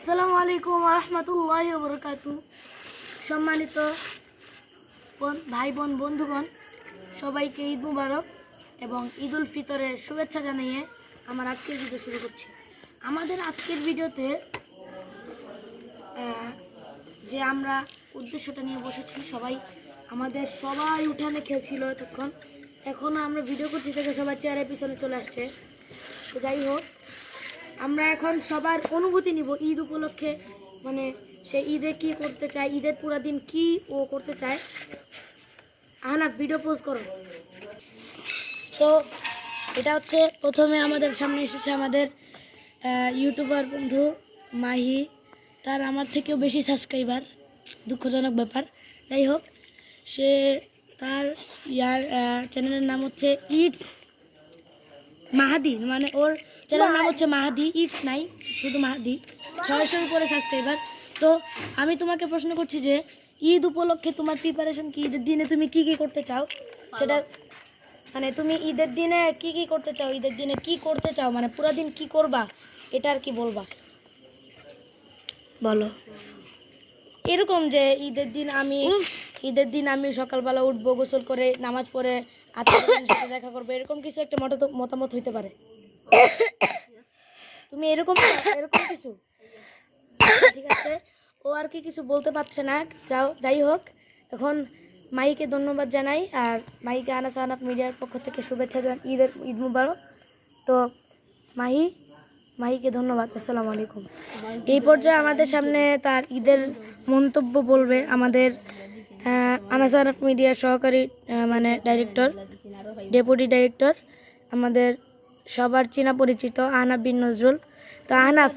আসসালামু আলাইকুম রহমতুল্লাহ বরকাতু সম্মানিত ভাই বোন, বন্ধুগণ, সবাইকে ঈদ মুবারক এবং ঈদ উল ফিতরের শুভেচ্ছা জানিয়ে আমার আজকের ভিডিও শুরু করছি। আমাদের আজকের ভিডিওতে যে আমরা উদ্দেশ্যটা নিয়ে বসেছি, সবাই আমাদের সবাই উঠানে খেলছিল তখন এখনও আমরা ভিডিও করছি থেকে সবাই চেয়ারের পিছনে চলে আসছে। তো যাই হোক আমরা এখন সবার অনুভূতি নিব ঈদ উপলক্ষে মানে সে ঈদে কি করতে চায়, ঈদের পুরা দিন কি ও করতে চায়। আহানা ভিডিও পোস্ট করো। তো এটা হচ্ছে প্রথমে আমাদের সামনে এসেছে আমাদের ইউটিউবার বন্ধু মাহি। তার আমার থেকেও বেশি সাবস্ক্রাইবার দুঃখজনক ব্যাপার। যাই হোক, সে তার ইয়ার চ্যানেলের নাম হচ্ছে ইটস মাহাদি মানে ওর চ্যানেল নাম হচ্ছে মাহাদি ইটস নাই শুধু মাহাদি ছয়শোর উপরে সাবস্ক্রাইবার তো আমি তোমাকে প্রশ্ন করছি যে ঈদ উপলক্ষে তোমার প্রিপারেশন কি? ঈদের দিনে তুমি কি কি করতে চাও? সেটা মানে তুমি ঈদের দিনে কি কি করতে চাও? ঈদের দিনে কি করতে চাও? মানে পুরো দিন কি করবা? এটা আর কি বলবা? বলো। এরকম যে ঈদের দিন আমি ঈদের দিন আমি সকালবেলা উঠবো গোসল করে নামাজ পড়ে আত্মীয়দের সাথে দেখা করব এরকম কিছু একটা মত- মতামত হইতে পারে? তুমি এরকম এরকম কিছু। ঠিক আছে? ও আর কি কিছু বলতে পারছে না। যাও, যাই হোক, এখন মাইকে ধন্যবাদ জানাই, আর মাইকে আনা সাহানাপ মিডিয়ার পক্ষ থেকে শুভেচ্ছা জান ঈদের ঈদ মুবারক। তো মাহি, মাহিকে ধন্যবাদ, আসসালামু আলাইকুম। এই পর্যায়ে আমাদের সামনে তার ঈদের মন্তব্য বলবে আমাদের আনাসারফ মিডিয়ার সহকারী মানে ডাইরেক্টর ডেপুটি ডাইরেক্টর আমাদের সবার চেনা পরিচিত আহনাফ বিন নজরুল। তো আহনাফ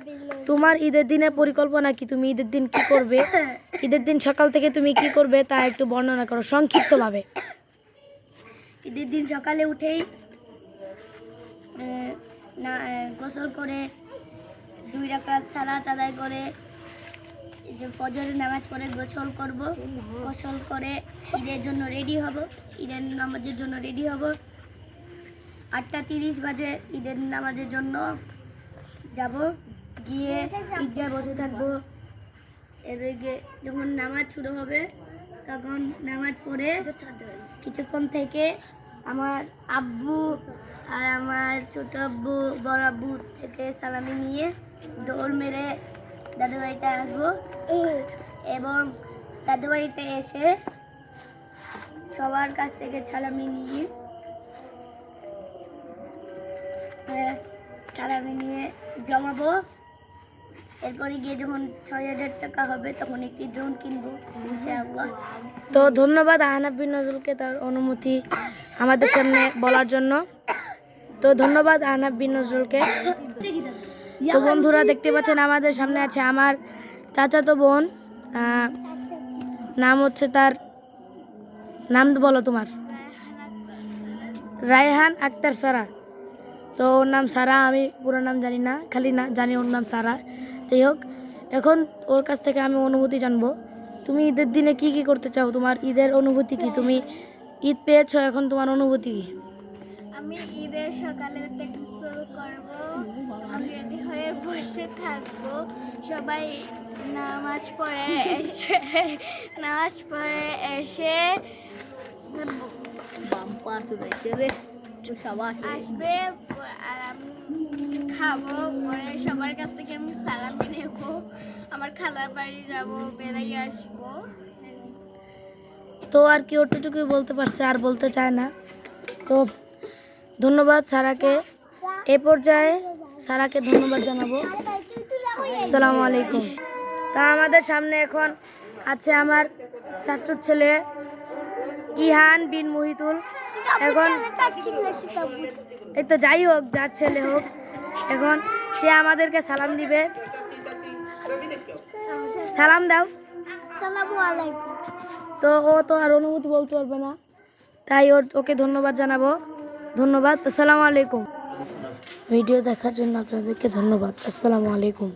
তোমার ঈদের দিনের পরিকল্পনা কি? তুমি ঈদের দিন কি করবে? ঈদের দিন সকাল থেকে তুমি কি করবে তা একটু বর্ণনা করো সংক্ষিপ্তভাবে। ঈদের দিন সকালে উঠেই না গোসল করে দুই রাকাত সালাত আদায় করে এই যে ফজরের নামাজ পড়ে গোসল করব। গোসল করে ঈদের জন্য রেডি হব। ঈদের নামাজের জন্য রেডি হব। আটটা তিরিশ বাজে ঈদের নামাজের জন্য যাব। গিয়ে ঈদগায় বসে থাকব। এর গিয়ে যখন নামাজ শুরু হবে, তখন নামাজ পড়ে কিছুক্ষণ থেকে আমার আব্বু আর আমার ছোট আব্বু, বড় আব্বু থেকে সালামি নিয়ে দৌড় মেরে দাদু বাড়িতে আসব। এবং দাদু বাড়িতে এসে সবার কাছ থেকে সালামি নিয়ে আহ, আমি নিয়ে জমাবো। এরপরে গিয়ে যখন ছয় হাজার টাকা হবে তখন একটি ড্রোন কিনবো তো ধন্যবাদ আহনাফ বিন নজরুলকে তার অনুমতি আমাদের সামনে বলার জন্য। তো ধন্যবাদ আহনাফ বিন নজরুলকে। তো বন্ধুরা দেখতে পাচ্ছেন আমাদের সামনে আছে আমার চাচাতো বোন। নাম হচ্ছে তার নাম বলো তোমার। রায়হান আক্তার সারা। তো ওর নাম সারা আমি পুরো নাম জানি না খালি না জানি ওর নাম সারা। যাই হোক এখন ওর কাছ থেকে আমি অনুভূতি জানব। তুমি ঈদের দিনে কি কি করতে চাও? তোমার ঈদের অনুভূতি কি? তুমি ঈদ পেয়েছ এখন তোমার অনুভূতি কি? আমি ঈদের সকালে উঠে গোসল করব রেডি হয়ে বসে থাকব। সবাই নামাজ পড়ে এসে নামাজ পড়ে এসে আসবে। আর আমি খাব পরে সবার কাছ থেকে আমি সালামি নেব। আমার খালার বাড়ি যাব বেড়াই আসব। তো আর কি ওটুকুই বলতে পারছে আর বলতে চায় না। তো ধন্যবাদ সারাকে। এ পর্যায়ে সারাকে ধন্যবাদ জানাব। আসসালামু আলাইকুম। তা আমাদের সামনে এখন আছে আমার চাচুর ছেলে ইহান বিন মুহিতুল। এখন এই তো যাই হোক যার ছেলে হোক এখন সে আমাদেরকে সালাম দিবে। সালাম দাও। তো ও তো আর অনুভূতি বলতে পারবে না। তাই ওর ওকে ধন্যবাদ জানাব। ধন্যবাদ। আসসালামু আলাইকুম। ভিডিও দেখার জন্য আপনাদেরকে ধন্যবাদ। আসসালামু আলাইকুম।